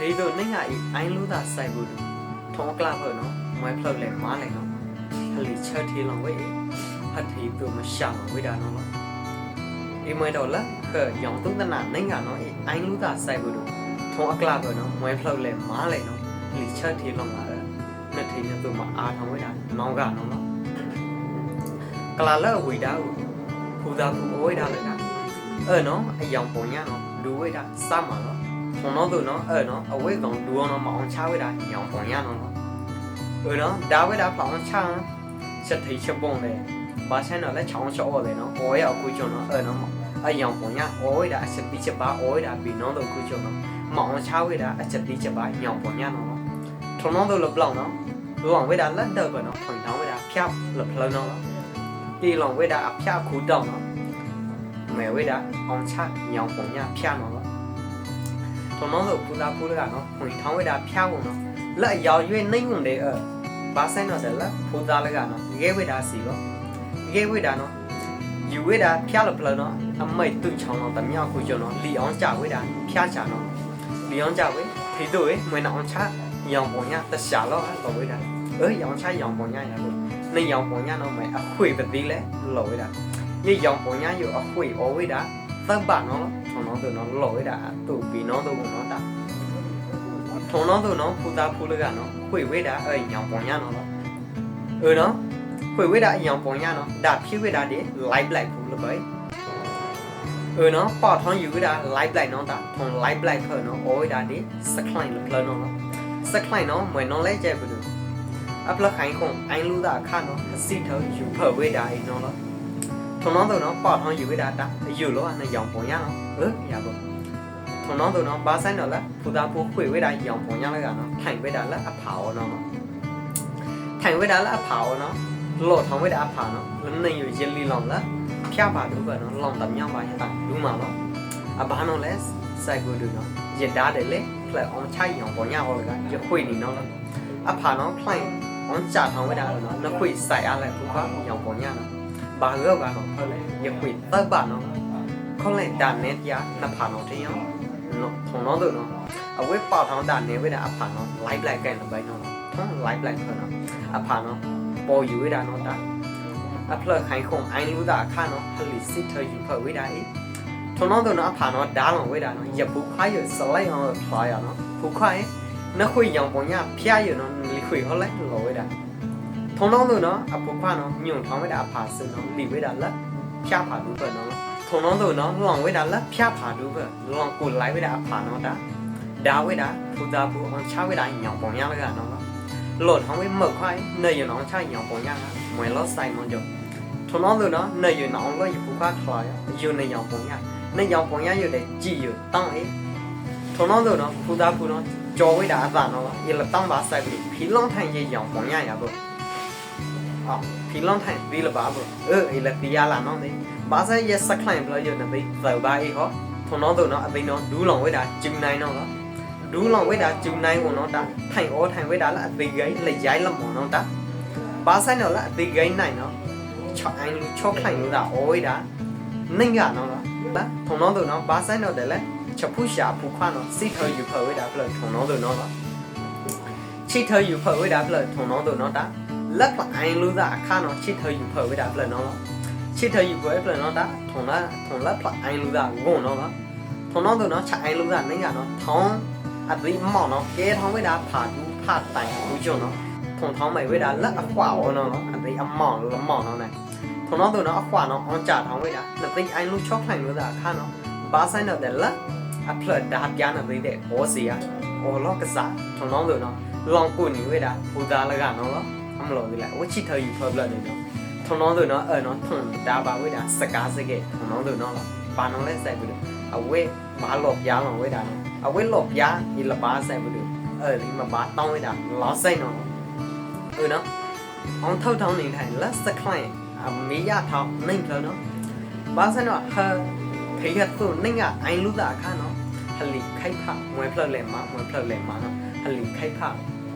ထေတို့နှိမ့်ကအိုင်းလူသာဆိုင်ဘူးထုံးကလာဖို့နော်မွဲဖလောက်လဲမားလဲနော်ဟလီချက်ထေလောင်ဝဲဟတ်ထေတို့မရှာလောင်ဝဲတာနော်အိမွဲတော့လားခရောင်တုံးတနာနှိမ့်ကနော်အိုင်းလူသာဆိုင်ဘူးထုံးအကလာဖို့နော်မွဲဖလောက်လဲမားလဲနော်ဟလီချက်ထေလောင်လာတယ်နှစ်ထေနဲ့တို့မအားထောင်ဝဲတာနောင်ကနော်နော်ကလာလဲဝေတာကိုဖူသာဖူဝဲတာလေကအဲနော်အယောင်ပုံညာနော်လူဝဲတာစမှာနော် ထုံတော့သူနော်အဲ့နော်အဝိတ်ကောင်ဒူအောင်တော့မအောင်ချဝဲတာညောင်ပုံရနော်နော်အဲ့နော်ဒါဝဲတာဖောင်းချမ်းချက်ထိချက်ပုံလေဘာဆိုင်တော့လဲချောင်းချောလေနော်အော်ရအခုကျုံနော်အဲ့နော်အယောင်ပုံရအော်ဝဲတာအချက်တိချက်ပါအော်ဝဲတာပြီးနော်တော့အခုကျုံနော်မအောင်ချဝဲတာအချက်တိချက်ပါညောင်ပုံရနော်နော်ထုံတော့သူလပလောင်နော်လူအောင်ဝဲတာလက်တော့ကနော်ဖွင့်တောင်းဝဲတာဖြောက်လဖလုံးနော်တီလောင်ဝဲတာအဖြောက်ခူတောင်းနော်မဲဝဲတာအောင်ချညောင်ပုံရဖြားနော် ဘမောင်းဆိုပူလာပူလာနော်ခွန်ထောင်းဝဲတာဖျားကုန်နော်လက်အယောင်ရွေးနှိမ့်ုံတယ်အဘာဆိုင်တော့တယ်လက်ပူသားလကနော်ရေဝဲတာစီကောရေဝဲတာနော်ယူဝဲတာဖျားလို့ပလောနော်အမိတ်သူ့ချောင်းတော့တမြောက်ကိုကျော်နော်လီအောင်ကြဝဲတာဖျားချာနော်လီအောင်ကြဝဲဖေတို့ဝဲမွေးအောင်ချရောင်ပေါ်ညတရှာတော့လောဝဲတာအေးရောင်ချရောင်ပေါ်ညရလို့နေရောင်ပေါ်ညတော့မယ်အခွေပတိလဲလောဝဲတာညရောင်ပေါ်ညရောအခွေဩဝဲတာသတ်ပါနော် ထုံတော့သူနော်လော်ရတာသူ့ပြီးနော်သူ့နော်တာထုံတော့သူနော်ဖူတာဖူလကနော်ခွေဝဲတာအဲ့ညောင်ပုံရနော်เออနော်ခွေဝဲတာအညောင်ပုံရနော်ဒါဖြည့်ဝဲတာဒီ live live ဘူးလို့ပဲเออနော်ပေါ့ထုံးယူဝဲတာ live live နော်တာထုံ live live ဖနော်အော်ဝဲတာဒီစကလိုင်းလို့ဖလနော်စကလိုင်းနော်မွေနော်လဲကျဲဘူးအပလခိုင်းခုံအိုင်းလူတာခါနော်အစီထောယူဖဝဲတာအိနော် ထုံတော့သူနော်ပေါ့ထောင်းယူဝိတာတာယူလို့အနေရောင်ပုံရနော်ဟဲ့ရပါထုံတော့သူနော်ဘာဆိုင်တော့လဲဖူတာဖူခွေဝိတာရောင်ပုံရလဲကနော်ထိုင်ဝိတာလဲအဖာရောနော်ထိုင်ဝိတာလဲအဖာရောနော်လော့ထောင်းဝိတာအဖာနော်လနေယူရလီလောင်လဲဖျားပါတော့ကနော်လောင်တမြောက်ပါရတာလူမာနော်အဘာနော်လဲစိုက်ကိုတူနော်ရတားတယ်လေဖလက်အောင်ချိုင်ရောင်ပုံရဟောလဲကရခွေနေနော်အဖာနော်ဖလိုက်အောင်ကြာထောင်းဝိတာနော်နခွေစိုက်ရလဲဖူကရောင်ပုံရနော် ဘာလို့ကတော့ဖလဲရခွေတပ်ပါနော်ခေါလိုက်တာနဲ့ပြနှစ်ဖာနော်တရားနော်ထုံတော့တော့နော်အဝဲပေါထောင်းတာနေဝဲတာအဖာနော် live live ကန်တော့ဘိုင်းနော်ထုံ live live ခနော်အဖာနော်ပေါ်ယူဝဲတာနော်တာအဖလခိုင်ခုံအိုင်းလူတာအခါနော်ဟလီစစ်ထယူဖဝဲတာအေးထုံတော့တော့နော်အဖာနော်ဓာလောင်ဝဲတာနော်ရပူခိုင်ရစလိုက်အောင်ဖလာရနော်ဖူခိုင်နခွေရောင်ပုံညဖျားရနော်လီခွေဟောလိုက်လောဝဲတာ ထုံတော့လို့နော်အပူဖာနော်ညွန့်ထောင်းဝဲတာအဖာစင်နော်လီဝဲတာလက်ဖြာဖာလို့ပဲနော်ထုံတော့လို့နော်လောင်ဝဲတာလက်ဖြာဖာလို့ပဲလောင်ကိုလိုက်ဝဲတာအဖာနော်တာဒါဝဲတာဖူတာဖူအောင်ချဝဲတာညောင်ပုံရလကနော်လော်ထောင်းဝဲမောက်ခိုင်းနေရနောင်ချညောင်ပုံရကမွေလောဆိုင်မွန်ကြထုံတော့လို့နော်နေရနောင်လို့ရပူဖာထွာရယူနေညောင်ပုံရနေညောင်ပုံရရတဲ့ကြည်ရတောင်းအေးထုံတော့လို့နော်ဖူတာဖူနော်ကြော်ဝဲတာအသာနော်ရလတောင်းပါဆိုင်ပြီးဖီလောင်းထိုင်ရညောင်ပုံရရပေါ့အော်ဖီလွန်ထိုင်ဒီလပါဘအဲအေလတီယာလာနော်ဒီဘာသာရ စကလိုင်းဘလရနေဒီဇေဘာအေဟောထုံတော့တော့နော်အသိနော်ဒူးလောင်ဝဲတာဂျူနိုင်နော်ဒူးလောင်ဝဲတာဂျူနိုင်ကိုနော်တာထိုင်ဩထိုင်ဝဲတာလားအသိဂိုင်းလက်ရိုင်းလမော်နော်တာဘာဆိုင်နော်လားအသိဂိုင်းနိုင်နော်ချောင်းအိုင်းချောခိုင်လို့တာဩဝဲတာနိုင်ကနော်လားထုံတော့တော့နော်ဘာဆိုင်နော်တယ်လေချက်ဖူရှာဖူခွာနော်စိထောယူဖဝဲတာဘလထုံတော့တော့နော်ချိထောယူဖဝဲတာဘလထုံတော့တော့နော်တာ လက်ပအိုင်လူသာအခါနော်ချစ်ထယူဖွဲ့ဝဲတာပလနော်ချစ်ထယူဖွဲ့ပလနော်တာထုံလာထုံလက်ပအိုင်လူသာဂုံနော်ထုံတော့တော့နော်ချအိုင်လူသာနေကနော်ထောင်းအသိမောင်နော်ကဲထောင်းဝဲတာဖာတူဖာတိုင်ဘူးကျုံနော်ထုံထောင်းမိုင်ဝဲတာလက်အခွာဝနော်အသိအမောင်လမောင်နော်နဲ့ထုံတော့တော့နော်အခွာနော်အောင်ကြထောင်းဝဲတာနှစ်သိအိုင်လူချော့ခိုင်လူသာအခါနော်ဘာဆိုင်တော့တယ်လက်အဖလက်ဒါပြားနေသေးတဲ့ဘောစီယာအော်လော့ကစားထုံတော့တော့နော်လောင်ကိုနေဝဲတာဘူသားလကနော် မလို့ဒီလိုက်ဝချီထယူဖဘလနေတော့ထုံတော့သူနော်အဲ့နော်ထုံဒါပါဝိဒါစကားစကေထုံတော့သူနော်ဘာနော်လဲဆိုင်ဘူးအဝဲဘာလော့ပြားလောဝိဒါနော်အဝဲလော့ပြားဒီလပါဆိုင်ဘူးအဲ့ဒီမှာဘာတောင်းဝိဒါလောဆိုင်နော်ဟုတ်နော်အောင်ထောက်ထောင်းနေထိုင်လက်စကလိုင်းအမေရထောင်းနိုင်ဖလို့နော်ဘာဆိုင်နော်ဟာဖေးရသူနိုင်ကအိုင်လူတာခါနော်ဟလီခိုက်ဖမွဲဖလို့လဲမမွဲဖလို့လဲမနော်ဟလီခိုက်ဖ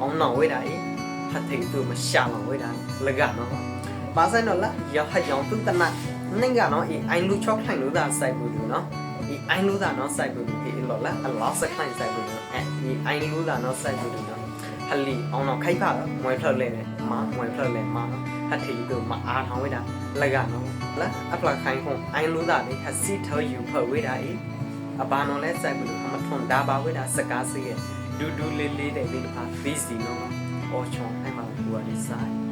အောင်နော်ဝိဒါအေးဟ တ်သိသူမရှာလောဝဲတာလကနော်ပါဆိုင်တော့လာရဟကြောင်သူတနနင်ကနော်အအိုင်လူချော့ခိုင်လို့သာစိုက်ဘူးနော်အအိုင်လူသာနော်စိုက်ဘူးဒီလောလာအလားစခိုင်စိုက်ဘူးနော်အဲဒီအိုင်လူးတာနော်စိုက်ဘူးနော်ဟလီအောင်တော့ခိုက်ပါမွဲဖလောက်လဲမမွဲဖလောက်လဲမဟတ်တီတူမအားထောင်းဝိတာလက်ကနော်လာအပလာခိုင်ခွန်အိုင်လူးတာလေဟစီထောယူဖဝိတာအေအဘာနော်လဲစိုက်ဘူးအမထွန်ဒါပါဝိတာစကားစေးဒူဒူလေးလေးတဲ့လေးတစ်ပါ busy နော် အော်ချွန်အဲ့မှာဘူရလေးစိုက်